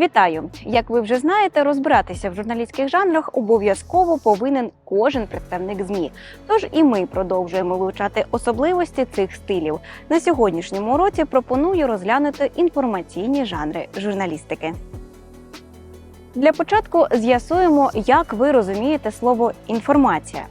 Вітаю! Як ви вже знаєте, розбиратися в журналістських жанрах обов'язково повинен кожен представник ЗМІ. Тож і ми продовжуємо вивчати особливості цих стилів. На сьогоднішньому уроці пропоную розглянути інформаційні жанри журналістики. Для початку з'ясуємо, як ви розумієте слово інформація.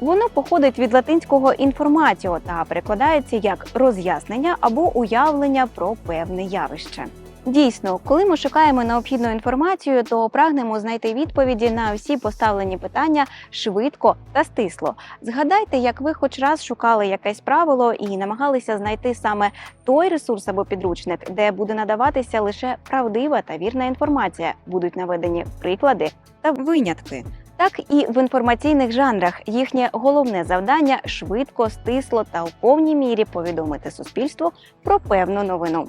Воно походить від латинського інформатіо та перекладається як роз'яснення або уявлення про певне явище. Дійсно, коли ми шукаємо необхідну інформацію, то прагнемо знайти відповіді на всі поставлені питання швидко та стисло. Згадайте, як ви хоч раз шукали якесь правило і намагалися знайти саме той ресурс або підручник, де буде надаватися лише правдива та вірна інформація, будуть наведені приклади та винятки. Так і в інформаційних жанрах їхнє головне завдання швидко, стисло та в повній мірі повідомити суспільству про певну новину.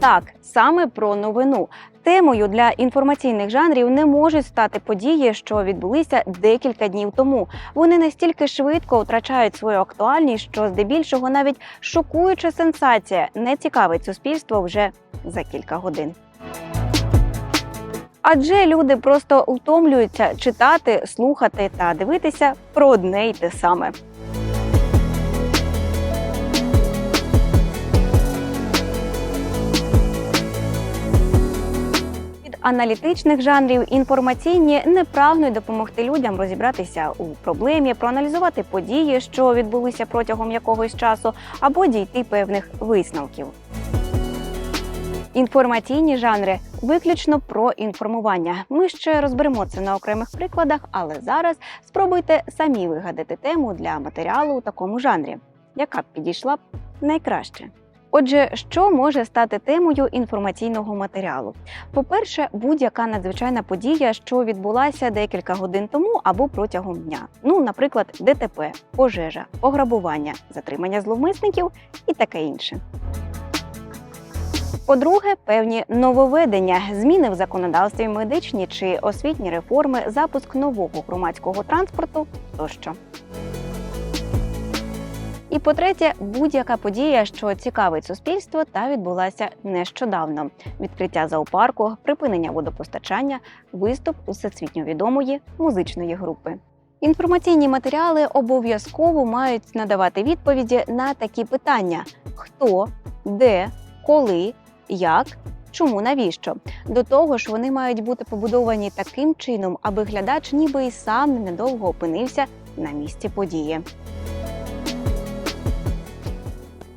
Так, саме про новину. Темою для інформаційних жанрів не можуть стати події, що відбулися декілька днів тому. Вони настільки швидко втрачають свою актуальність, що здебільшого навіть шокуюча сенсація не цікавить суспільство вже за кілька годин. Адже люди просто втомлюються читати, слухати та дивитися про одне й те саме. Аналітичних жанрів інформаційні не прагнуть допомогти людям розібратися у проблемі, проаналізувати події, що відбулися протягом якогось часу, або дійти певних висновків. Інформаційні жанри виключно про інформування. Ми ще розберемо це на окремих прикладах, але зараз спробуйте самі вигадати тему для матеріалу у такому жанрі, яка б підійшла найкраще. Отже, що може стати темою інформаційного матеріалу? По-перше, будь-яка надзвичайна подія, що відбулася декілька годин тому або протягом дня. Ну, наприклад, ДТП, пожежа, пограбування, затримання зловмисників і таке інше. По-друге, певні нововведення, зміни в законодавстві, медичні чи освітні реформи, запуск нового громадського транспорту тощо. І по-третє, будь-яка подія, що цікавить суспільство та відбулася нещодавно: відкриття зоопарку, припинення водопостачання, виступ усесвітньо відомої музичної групи. Інформаційні матеріали обов'язково мають надавати відповіді на такі питання: хто, де, коли, як. Чому навіщо? До того ж, вони мають бути побудовані таким чином, аби глядач ніби і сам ненадовго опинився на місці події.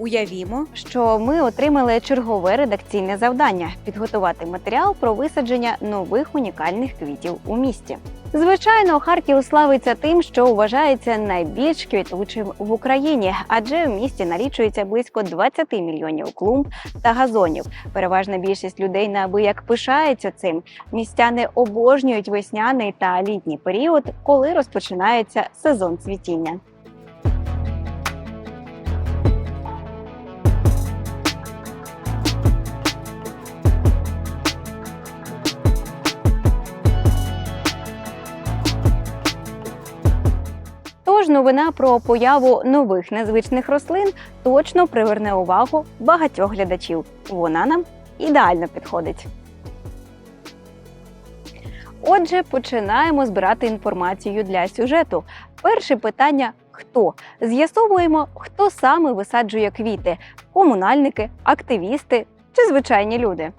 Уявімо, що ми отримали чергове редакційне завдання підготувати матеріал про висадження нових унікальних квітів у місті. Звичайно, Харків славиться тим, що вважається найбільш квітучим в Україні, адже в місті налічується близько 20 мільйонів клумб та газонів. Переважна більшість людей неабияк пишається цим. Містяни обожнюють весняний та літній період, коли розпочинається сезон цвітіння. Новина про появу нових незвичних рослин точно приверне увагу багатьох глядачів. Вона нам ідеально підходить. Отже, починаємо збирати інформацію для сюжету. Перше питання: хто? З'ясовуємо, хто саме висаджує квіти: комунальники, активісти чи звичайні люди.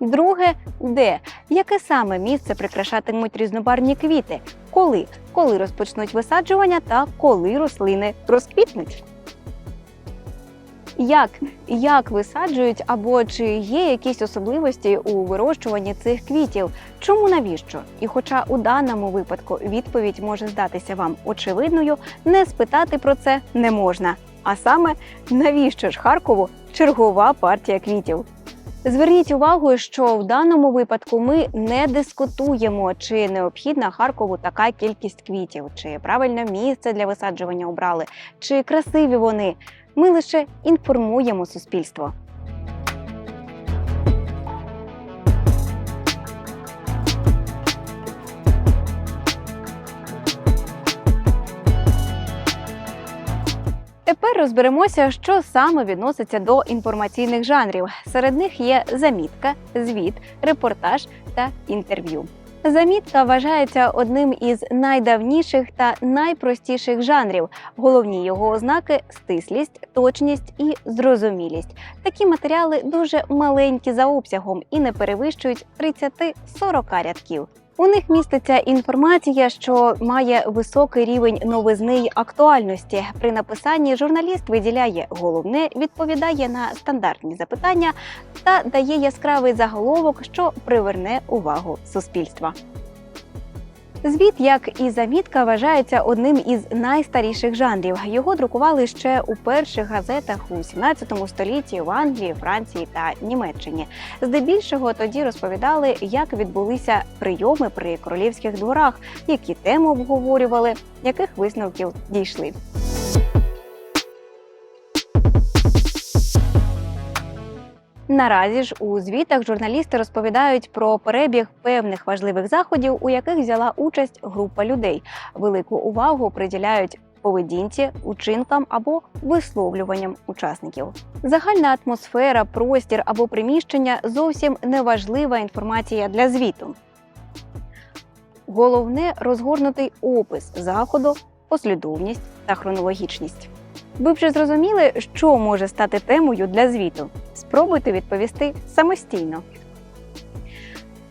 Друге, де? Яке саме місце прикрашатимуть різнобарні квіти? Коли? Коли розпочнуть висаджування та коли рослини розквітнуть? Як? Як висаджують або чи є якісь особливості у вирощуванні цих квітів? Чому навіщо? І хоча у даному випадку відповідь може здатися вам очевидною, не спитати про це не можна. А саме навіщо ж Харкову чергова партія квітів? Зверніть увагу, що в даному випадку ми не дискутуємо, чи необхідна Харкову така кількість квітів, чи правильне місце для висаджування обрали, чи красиві вони. Ми лише інформуємо суспільство. Тепер розберемося, що саме відноситься до інформаційних жанрів. Серед них є замітка, звіт, репортаж та інтерв'ю. Замітка вважається одним із найдавніших та найпростіших жанрів. Головні його ознаки стислість, точність і зрозумілість. Такі матеріали дуже маленькі за обсягом і не перевищують 30-40 рядків. У них міститься інформація, що має високий рівень новизни й актуальності. При написанні журналіст виділяє головне, відповідає на стандартні запитання та дає яскравий заголовок, що приверне увагу суспільства. Звіт, як і замітка, вважається одним із найстаріших жанрів. Його друкували ще у перших газетах у 17 столітті в Англії, Франції та Німеччині. Здебільшого тоді розповідали, як відбулися прийоми при королівських дворах, які теми обговорювали, яких висновків дійшли. Наразі ж у звітах журналісти розповідають про перебіг певних важливих заходів, у яких взяла участь група людей. Велику увагу приділяють поведінці, учинкам або висловлюванням учасників. Загальна атмосфера, простір або приміщення зовсім неважлива інформація для звіту. Головне розгорнутий опис заходу, послідовність та хронологічність. Ви вже зрозуміли, що може стати темою для звіту. Спробуйте відповісти самостійно.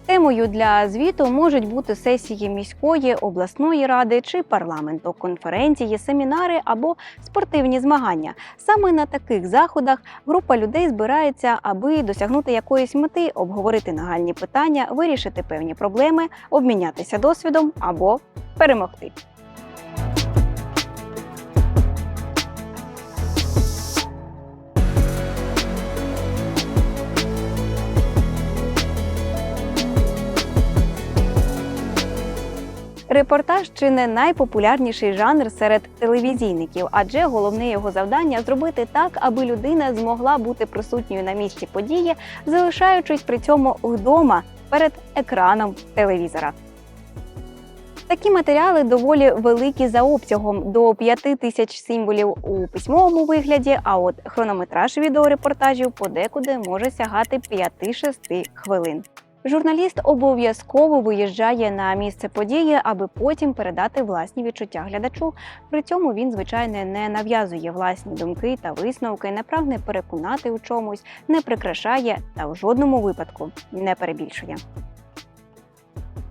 Темою для звіту можуть бути сесії міської, обласної ради чи парламенту, конференції, семінари або спортивні змагання. Саме на таких заходах група людей збирається, аби досягнути якоїсь мети, обговорити нагальні питання, вирішити певні проблеми, обмінятися досвідом або перемогти. Репортаж чи не найпопулярніший жанр серед телевізійників, адже головне його завдання зробити так, аби людина змогла бути присутньою на місці події, залишаючись при цьому вдома перед екраном телевізора. Такі матеріали доволі великі за обсягом до 5 тисяч символів у письмовому вигляді. А от хронометраж відеорепортажів подекуди може сягати 5-6 хвилин. Журналіст обов'язково виїжджає на місце події, аби потім передати власні відчуття глядачу. При цьому він, звичайно, не нав'язує власні думки та висновки, не прагне переконати у чомусь, не прикрашає та в жодному випадку не перебільшує.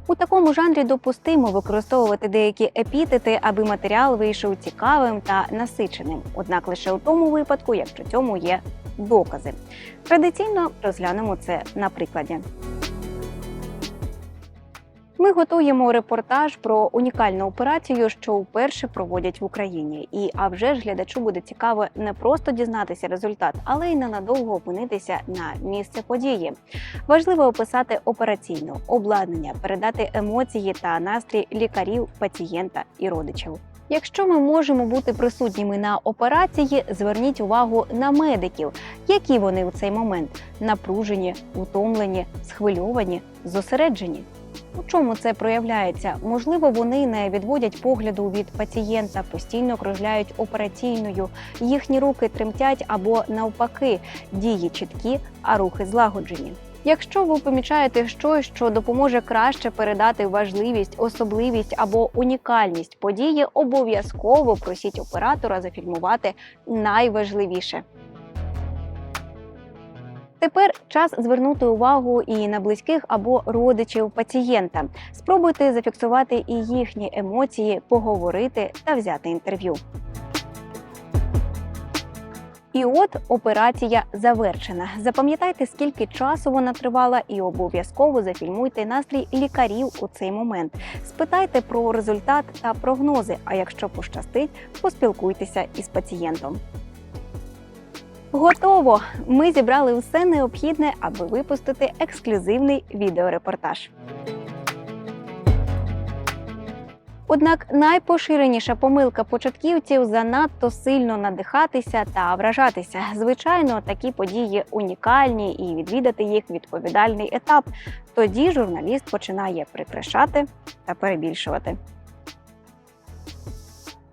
У такому жанрі допустимо використовувати деякі епітети, аби матеріал вийшов цікавим та насиченим. Однак лише у тому випадку, якщо цьому є докази. Традиційно розглянемо це на прикладі. Ми готуємо репортаж про унікальну операцію, що вперше проводять в Україні. І а вже ж глядачу буде цікаво не просто дізнатися результат, але й ненадовго опинитися на місце події. Важливо описати операційну обладнання, передати емоції та настрій лікарів, пацієнта і родичів. Якщо ми можемо бути присутніми на операції, зверніть увагу на медиків, які вони у цей момент напружені, утомлені, схвильовані, зосереджені. У чому це проявляється? Можливо, вони не відводять погляду від пацієнта, постійно кружляють операційною, їхні руки тремтять або навпаки, дії чіткі, а рухи злагоджені. Якщо ви помічаєте щось, що допоможе краще передати важливість, особливість або унікальність події, обов'язково просіть оператора зафільмувати найважливіше. Тепер час звернути увагу і на близьких або родичів пацієнта. Спробуйте зафіксувати і їхні емоції, поговорити та взяти інтерв'ю. І от операція завершена. Запам'ятайте, скільки часу вона тривала, і обов'язково зафільмуйте настрій лікарів у цей момент. Спитайте про результат та прогнози. А якщо пощастить, поспілкуйтеся із пацієнтом. Готово! Ми зібрали все необхідне, аби випустити ексклюзивний відеорепортаж. Однак найпоширеніша помилка початківців занадто сильно надихатися та вражатися. Звичайно, такі події унікальні і відвідати їх відповідальний етап. Тоді журналіст починає прикрашати та перебільшувати.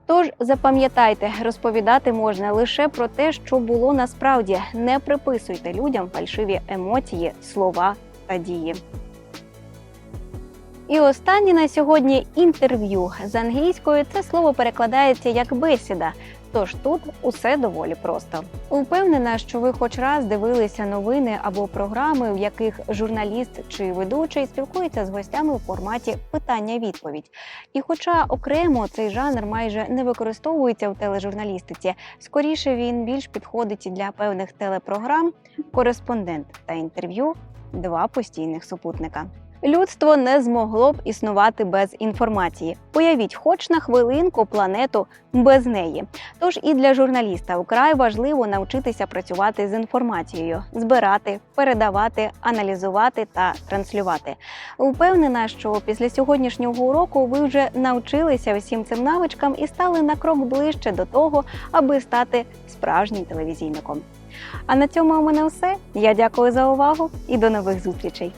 Тож запам'ятайте, розповідати можна лише про те, що було насправді. Не приписуйте людям фальшиві емоції, слова та дії. І останнє на сьогодні інтерв'ю з англійської це слово перекладається як бесіда. Тож тут усе доволі просто. Упевнена, що ви хоч раз дивилися новини або програми, в яких журналіст чи ведучий спілкується з гостями у форматі питання-відповідь. І хоча окремо цей жанр майже не використовується в тележурналістиці, скоріше він більш підходить для певних телепрограм, кореспондент та інтерв'ю два постійних супутника. Людство не змогло б існувати без інформації. Уявіть, хоч на хвилинку планету без неї. Тож і для журналіста вкрай важливо навчитися працювати з інформацією, збирати, передавати, аналізувати та транслювати. Впевнена, що після сьогоднішнього уроку ви вже навчилися всім цим навичкам і стали на крок ближче до того, аби стати справжнім телевізійником. А на цьому у мене все. Я дякую за увагу і до нових зустрічей.